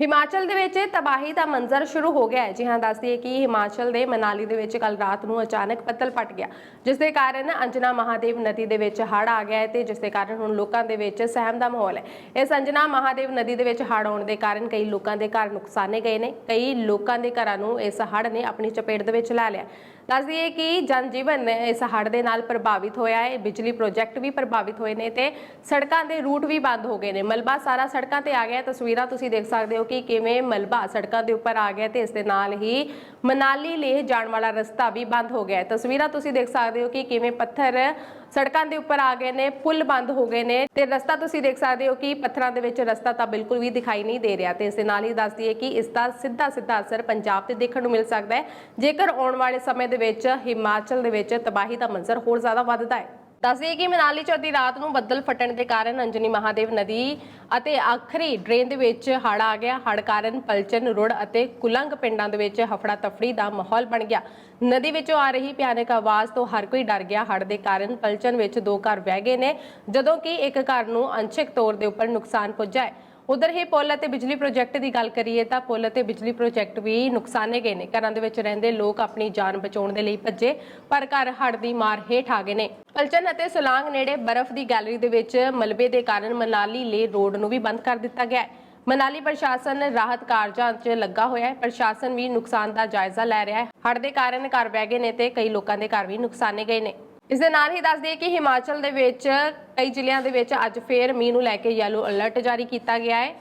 ਹਿਮਾਚਲ ਦੇ ਵਿੱਚ ਤਬਾਹੀ ਦਾ ਮੰਜ਼ਰ ਸ਼ੁਰੂ ਹੋ ਗਿਆ ਹੈ। ਜੀ ਹਾਂ ਦੱਸਦੀਏ ਕਿ ਹਿਮਾਚਲ ਦੇ ਮਨਾਲੀ ਦੇ ਵਿੱਚ ਕੱਲ ਰਾਤ ਨੂੰ ਅਚਾਨਕ ਪੱਤਲ ਪਟ ਗਿਆ, ਜਿਸ ਦੇ ਕਾਰਨ ਅੰਜਨਾ ਮਹਾਦੇਵ ਨਦੀ ਦੇ ਵਿੱਚ ਹੜ੍ਹ ਆ ਗਿਆ ਹੈ ਤੇ ਜਿਸ ਦੇ ਕਾਰਨ ਹੁਣ ਲੋਕਾਂ ਦੇ ਵਿੱਚ ਸਹਿਮ ਦਾ ਮਾਹੌਲ ਹੈ। ਇਸ ਅੰਜਨਾ ਮਹਾਦੇਵ ਨਦੀ ਦੇ ਵਿੱਚ ਹੜ੍ਹ ਆਉਣ ਦੇ ਕਾਰਨ ਕਈ ਲੋਕਾਂ ਦੇ ਘਰ ਨੁਕਸਾਨੇ ਗਏ ਨੇ, ਕਈ ਲੋਕਾਂ ਦੇ ਘਰਾਂ ਨੂੰ ਇਸ ਹੜ੍ਹ ਨੇ ਆਪਣੀ ਚਪੇਟ ਦੇ ਵਿੱਚ ਲੈ ਲਿਆ। ਦੱਸ ਦਈਏ ਕਿ ਜਨਜੀਵਨ ਇਸ ਹੜ੍ਹ ਦੇ ਨਾਲ ਪ੍ਰਭਾਵਿਤ ਹੋਇਆ ਹੈ, ਬਿਜਲੀ ਪ੍ਰੋਜੈਕਟ ਵੀ ਪ੍ਰਭਾਵਿਤ ਹੋਏ ਨੇ ਤੇ ਸੜਕਾਂ ਦੇ ਰੂਟ ਵੀ ਬੰਦ ਹੋ ਗਏ ਨੇ। ਮਲਬਾ ਸਾਰਾ ਸੜਕਾਂ ਤੇ ਆ ਗਿਆ ਤਸਵੀਰਾਂ ਤੁਸੀਂ ਦੇਖ ਸਕਦੇ ਹੋ ਕਿ ਕਿਵੇਂ ਮਲਬਾ ਸੜਕਾਂ ਦੇ ਉੱਪਰ ਆ ਗਿਆ ਤੇ ਇਸ ਦੇ ਨਾਲ ਹੀ ਮਨਾਲੀ ਲੇਹ ਜਾਣ ਵਾਲਾ ਰਸਤਾ ਵੀ ਬੰਦ ਹੋ ਗਿਆ ਹੈ। ਤਸਵੀਰਾਂ ਤੁਸੀਂ ਦੇਖ ਸਕਦੇ ਹੋ ਕਿ ਕਿਵੇਂ ਪੱਥਰ ਸੜਕਾਂ ਦੇ ਉੱਪਰ ਆ ਗਏ ਨੇ, ਪੁਲ ਬੰਦ ਹੋ ਗਏ ਨੇ ਤੇ ਰਸਤਾ ਤੁਸੀਂ ਦੇਖ ਸਕਦੇ ਹੋ ਕਿ ਪੱਥਰਾਂ ਦੇ ਵਿੱਚ ਰਸਤਾ ਤਾਂ ਬਿਲਕੁਲ ਵੀ ਦਿਖਾਈ ਨਹੀਂ ਦੇ ਰਿਹਾ ਤੇ ਇਸ ਦੇ ਨਾਲ ਹੀ ਦੱਸ ਦਈਏ ਕਿ ਇਸ ਦਾ ਸਿੱਧਾ ਸਿੱਧਾ ਅਸਰ ਪੰਜਾਬ ਤੇ ਦੇਖਣ ਨੂੰ ਮਿਲ ਸਕਦਾ ਹੈ। ਜੇਕਰ ਆਉਣ ਵਾਲੇ ਸਮੇਂ ਦੇ ਵਿੱਚ ਹਿਮਾਚਲ ਦੇ ਵਿੱਚ ਤਬਾਹੀ ਦਾ ਮੰਜ਼ਰ ਹੋਰ ਜ਼ਿਆਦਾ ਵੱਧਦਾ ਹੈ। ਦੱਸਦੇ ਕਿ ਮਨਾਲੀ ਚ ਅੱਧੀ ਰਾਤ ਨੂੰ ਬੱਦਲ ਫਟਣ ਦੇ ਕਾਰਨ ਅੰਜਨੀ ਮਹਾਦੇਵ ਨਦੀ ਅਤੇ ਆਖਰੀ ਡਰੇਨ ਦੇ ਵਿੱਚ ਹੜ ਆ ਗਿਆ। ਹੜ ਕਾਰਨ ਪਲਚਨ, ਰੁੜ ਅਤੇ ਕੁਲੰਗ ਪਿੰਡਾਂ ਦੇ ਵਿੱਚ ਹਫੜਾ ਤਫੜੀ ਦਾ ਮਾਹੌਲ ਬਣ ਗਿਆ। ਨਦੀ ਵਿੱਚੋਂ ਆ ਰਹੀ ਭਿਆਨਕ ਆਵਾਜ਼ ਤੋਂ ਹਰ ਕੋਈ ਡਰ ਗਿਆ। ਹੜ ਦੇ ਕਾਰਨ ਪਲਚਨ ਵਿੱਚ ਦੋ ਘਰ ਵਹਿ ਗਏ ਨੇ, ਜਦੋਂ ਕਿ ਇੱਕ ਘਰ ਨੂੰ ਅੰਸ਼ਿਕ ਤੌਰ ਦੇ ਉੱਪਰ ਨੁਕਸਾਨ ਪੁੱਜਾ ਹੈ। ਉਧਰ ਹੀ ਪੁੱਲ ਅਤੇ ਬਿਜਲੀ ਪ੍ਰੋਜੈਕਟ ਦੀ ਗੱਲ ਕਰੀਏ ਤਾਂ ਪੁੱਲ ਅਤੇ ਬਿਜਲੀ ਪ੍ਰੋਜੈਕਟ ਵੀ ਨੁਕਸਾਨੇ ਗਏ ਨੇ। ਘਰਾਂ ਦੇ ਵਿੱਚ ਰਹਿੰਦੇ ਲੋਕ ਆਪਣੀ ਜਾਨ ਬਚਾਉਣ ਦੇ ਲਈ ਭੱਜੇ, ਪਰ ਘਰ ਹੜ੍ਹ ਦੀ ਮਾਰ ਹੇਠ ਆ ਗਏ ਨੇ। ਪਲਚਨ ਅਤੇ ਸੁਲਾਂਗ ਨੇੜੇ ਬਰਫ਼ ਦੀ ਗੈਲਰੀ ਦੇ ਵਿੱਚ ਮਲਬੇ ਦੇ ਕਾਰਨ ਮਨਾਲੀ ਲੇ ਰੋਡ ਨੂੰ ਵੀ ਬੰਦ ਕਰ ਦਿੱਤਾ ਗਿਆ ਹੈ। ਮਨਾਲੀ ਪ੍ਰਸ਼ਾਸਨ ਰਾਹਤ ਕਾਰਜਾਂ 'ਚ ਲੱਗਾ ਹੋਇਆ ਹੈ। ਪ੍ਰਸ਼ਾਸਨ ਵੀ ਨੁਕਸਾਨ ਦਾ ਜਾਇਜ਼ਾ ਲੈ ਰਿਹਾ ਹੈ। ਹੜ ਦੇ ਕਾਰਨ ਘਰ ਬਹਿ ਗਏ ਨੇ ਤੇ ਕਈ ਲੋਕਾਂ ਦੇ ਘਰ ਵੀ ਨੁਕਸਾਨੇ ਗਏ ਨੇ। ਇਸ ਦੇ ਨਾਲ ਹੀ ਦੱਸ ਦਈਏ ਕਿ ਹਿਮਾਚਲ ਦੇ ਵਿੱਚ, ਕਈ ਜ਼ਿਲ੍ਹਿਆਂ ਦੇ ਵਿੱਚ ਅੱਜ ਫੇਰ ਮੀਂਹ ਨੂੰ ਲੈ ਕੇ ਯੈਲੋ ਅਲਰਟ ਜਾਰੀ ਕੀਤਾ ਗਿਆ ਹੈ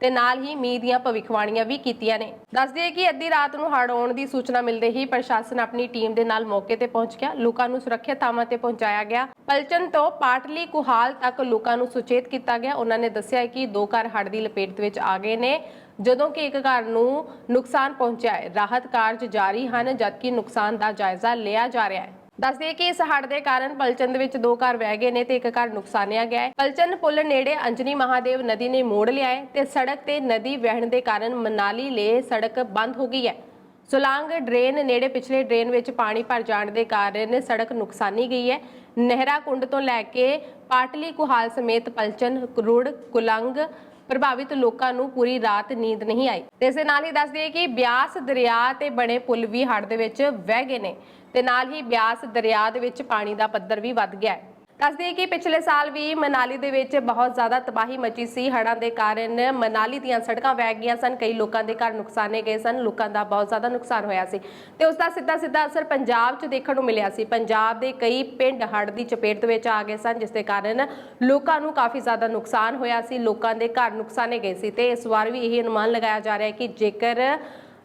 ਤੇ ਨਾਲ ਹੀ ਮੀਂਹ ਦੀਆਂ ਭਵਿੱਖਬਾਣੀਆਂ ਵੀ ਕੀਤੀਆਂ ਨੇ। ਦੱਸ ਦਈਏ ਕਿ ਅੱਧੀ ਰਾਤ ਨੂੰ ਹੜ੍ਹ ਆਉਣ ਦੀ ਸੂਚਨਾ ਮਿਲਦੇ ਹੀ ਪ੍ਰਸ਼ਾਸਨ ਆਪਣੀ ਟੀਮ ਦੇ ਨਾਲ ਮੌਕੇ ਤੇ ਪਹੁੰਚ ਗਿਆ। ਲੋਕਾਂ ਨੂੰ ਸੁਰੱਖਿਅਤ ਥਾਵਾਂ ਤੇ ਪਹੁੰਚਾਇਆ ਗਿਆ। ਪਲਚਨ ਤੋਂ ਪਾਟਲੀ ਕੁਹਾਲ ਤੱਕ ਲੋਕਾਂ ਨੂੰ ਸੁਚੇਤ ਕੀਤਾ ਗਿਆ। ਉਹਨਾਂ ਨੇ ਦੱਸਿਆ ਕਿ ਦੋ ਘਰ ਹੜ੍ਹ ਦੀ ਲਪੇਟ ਵਿੱਚ ਆ ਗਏ ਨੇ, ਜਦੋਂ ਕਿ ਇੱਕ ਘਰ ਨੂੰ ਨੁਕਸਾਨ ਪਹੁੰਚਿਆ ਹੈ। ਰਾਹਤ ਕਾਰਜ ਜਾਰੀ ਹਨ, ਜਦਕਿ ਨੁਕਸਾਨ ਦਾ ਜਾਇਜ਼ਾ ਲਿਆ ਜਾ ਰਿਹਾ ਹੈ। ਦੱਸਦੇ ਕਿ ਇਸ ਹੜ੍ਹ ਦੇ ਕਾਰਨ ਪਲਚਨ ਦੇ ਵਿੱਚ ਦੋ ਘਰ ਵਹਿ ਗਏ ਨੇ ਤੇ ਇੱਕ ਘਰ ਨੁਕਸਾਨਿਆ ਗਿਆ ਹੈ। ਪਲਚਨ ਪੁਲ ਨੇੜੇ ਅੰਜਨੀ ਮਹਾਦੇਵ ਨਦੀ ਨੇ ਮੋੜ ਲਿਆ ਹੈ ਤੇ ਸੜਕ ਤੇ ਨਦੀ ਵਹਿਣ ਦੇ ਕਾਰਨ ਮਨਾਲੀ ਲੇ ਸੜਕ ਬੰਦ ਹੋ ਗਈ ਹੈ। ਸੁਲਾਂਗ ਡਰੇਨ ਨੇੜੇ ਪਿਛਲੇ ਡਰੇਨ ਵਿੱਚ ਪਾਣੀ ਭਰ ਜਾਣ ਦੇ ਕਾਰਨ ਸੜਕ ਨੁਕਸਾਨੀ ਗਈ ਹੈ। ਨਹਿਰਾ ਕੁੰਡ ਤੋਂ ਲੈ ਕੇ ਪਾਟਲੀ ਕੁਹਾਲ ਸਮੇਤ ਪਲਚਨ ਰੁੜ ਕੁਲੰਗ ਪ੍ਰਭਾਵਿਤ ਲੋਕਾਂ ਨੂੰ ਪੂਰੀ ਰਾਤ ਨੀਂਦ ਨਹੀਂ ਆਈ। ਤੇ ਦੇ ਨਾਲ ਹੀ ਦੱਸ ਦਈਏ ਕਿ ਬਿਆਸ ਦਰਿਆ ਤੇ ਬਣੇ ਪੁਲ ਵੀ ਹੜ੍ਹ ਦੇ ਵਿੱਚ ਵਹਿ ਗਏ ਨੇ। ਤੇ ਨਾਲ ਹੀ ਬਿਆਸ ਦਰਿਆ ਦੇ ਵਿੱਚ ਪਾਣੀ ਦਾ ਪੱਧਰ ਵੀ ਵੱਧ ਗਿਆ ਹੈ। ਦੱਸ ਕਿ ਪਿਛਲੇ ਸਾਲ ਵੀ ਮਨਾਲੀ ਦੇ ਵਿੱਚ ਬਹੁਤ ਜ਼ਿਆਦਾ ਤਬਾਹੀ ਮਚੀ ਸੀ। ਹੜ੍ਹਾਂ ਦੇ ਕਾਰਨ ਮਨਾਲੀ ਦੀਆਂ ਸੜਕਾਂ ਵਹਿ ਗਈਆਂ ਸਨ। ਕਈ ਲੋਕਾਂ ਦੇ ਘਰ ਨੁਕਸਾਨੇ ਗਏ ਸਨ। ਲੋਕਾਂ ਦਾ ਬਹੁਤ ਜ਼ਿਆਦਾ ਨੁਕਸਾਨ ਹੋਇਆ ਸੀ। ਤੇ ਉਸ ਦਾ ਸਿੱਧਾ ਸਿੱਧਾ ਅਸਰ ਪੰਜਾਬ 'ਚ ਦੇਖਣ ਨੂੰ ਮਿਲਿਆ ਸੀ। ਪੰਜਾਬ ਦੇ ਕਈ ਪਿੰਡ ਹੜ੍ਹ ਦੀ ਚਪੇਟ ਦੇ ਵਿੱਚ ਆ ਗਏ ਸਨ, ਜਿਸ ਦੇ ਕਾਰਨ ਲੋਕਾਂ ਨੂੰ ਕਾਫੀ ਜ਼ਿਆਦਾ ਨੁਕਸਾਨ ਹੋਇਆ ਸੀ। ਲੋਕਾਂ ਦੇ ਘਰ ਨੁਕਸਾਨੇ ਗਏ ਸੀ। ਤੇ ਇਸ ਵਾਰ ਵੀ ਇਹ ਅਨੁਮਾਨ ਲਗਾਇਆ ਜਾ ਰਿਹਾ ਹੈ ਕਿ ਜੇਕਰ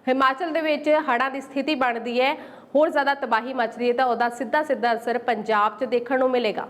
ਹਿਮਾਚਲ ਦੇ ਵਿੱਚ ਹੜ੍ਹਾਂ ਦੀ ਸਥਿਤੀ ਬਣਦੀ ਹੈ। ਹੋਰ ਜ਼ਿਆਦਾ ਤਬਾਹੀ ਮਚਦੀ ਹੈ ਤਾਂ ਉਹਦਾ ਸਿੱਧਾ ਸਿੱਧਾ ਅਸਰ ਪੰਜਾਬ 'ਚ ਦੇਖਣ ਨੂੰ ਮਿਲੇਗਾ।